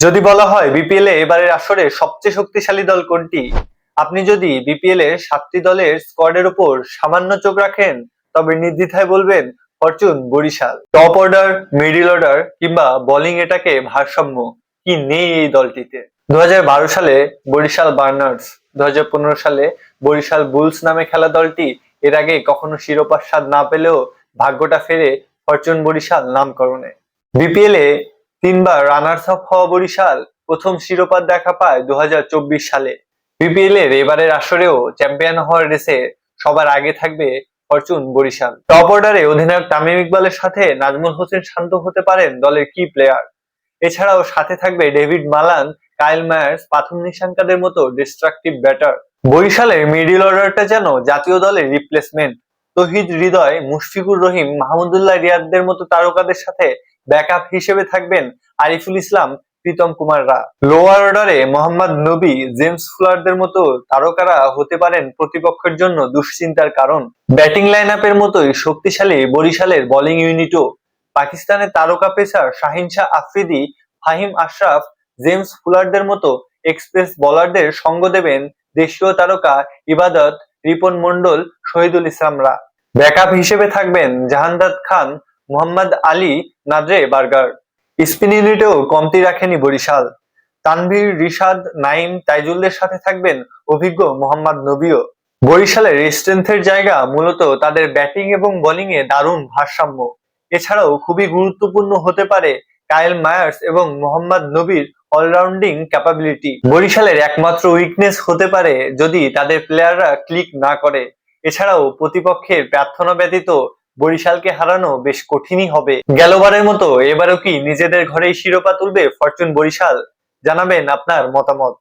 যদি বলা হয় বিপিএল এ এবারের আসরে সবচেয়ে শক্তিশালী দল কোনটি? আপনি যদি বিপিএল এর সাতটি দলের স্কোয়াডের উপর সামান্য চোখ রাখেন, তবে নির্দ্বিধায় বলবেন fortune Barishal. Top order, middle order কিংবা বোলিং এটাকে ভারসাম্য কি নেই এই দলটিতে? দু হাজার বারো সালে বরিশাল বার্নার্স দু হাজার পনেরো সালে বরিশাল বুলস নামে খেলা দলটি এর আগে কখনো শিরোপার স্বাদ না পেলেও ভাগ্যটা ফেরে ফরচুন বরিশাল নামকরণে। বিপিএল এ তিনবার রানার্স আপ হওয়া বরিশাল প্রথম শিরোপা দেখা পায় দু সালে। বিপিএল এর এবারের আসরেও চ্যাম্পিয়ন হওয়ার রেসে সবার আগে থাকবে ফরচুন বরিশাল। টপ অর্ডারে অধিনায়ক তামিম ইকবালের সাথে নাজমুল হোসেন শান্ত হতে পারেন দলের কি প্লেয়ার এছাড়াও সাথে থাকবে ডেভিড মালান, কাইল মায়ার্স পাথর নিশাঙ্কাদের মতো ডিস্ট্রাকটিভ ব্যাটার বরিশালের মিডিল অর্ডারটা যেন জাতীয় দলের রিপ্লেসমেন্ট তহিদ হৃদয়, মুশফিকুর রহিম, মাহমুদুল্লাহ রিয়াদদের মতো তারকাদের সাথে ব্যাকআপ হিসেবে থাকবেন আরিফুল ইসলাম, প্রীতম কুমাররা লোয়ার অর্ডারে মোহাম্মদ নবী, জেমস ফুলারদের মতো তারকারা হতে পারেন প্রতিপক্ষের জন্য দুশ্চিন্তার কারণ। ব্যাটিং লাইন আপের মতোই শক্তিশালী বরিশালের বোলিং ইউনিটও পাকিস্তানের তারকা পেসার শাহিন শাহ আফ্রিদি, ফাহিম আশরাফ, জেমস ফুলারদের মতো এক্সপ্রেস বোলারদের সঙ্গ দেবেন দেশীয় তারকা ইবাদত, রিপন মন্ডল শহীদুল ইসলামরা ব্যাকআপ হিসেবে থাকবেন Jahandad Khan Mohammad Ali Nandre Burger. Spin ইউনিটেও কমতি রাখেনি বরিশাল। তানভীর, রিশাদ, নাইম, তাইজুলদের সাথে থাকবেন অভিজ্ঞ মোহাম্মদ নবীও। বরিশালের স্ট্রেংথের জায়গা মূলত তাদের ব্যাটিং এবং বোলিং এ দারুণ ভারসাম্য। এছাড়াও খুবই গুরুত্বপূর্ণ হতে পারে কায়েল মায়ার্স এবং মোহাম্মদ নবীর অলরাউন্ডিং ক্যাপাবিলিটি। বরিশালের একমাত্র উইকনেস হতে পারে যদি তাদের প্লেয়াররা ক্লিক না করে। এছাড়াও প্রতিপক্ষের প্রার্থনা ব্যতীত বরিশালকে হারানো বেশ কঠিনই হবে। গেলবারের মতো এবারও কি নিজেদের ঘরেই শিরোপা তুলবে ফরচুন বরিশাল? জানাবেন আপনার মতামত।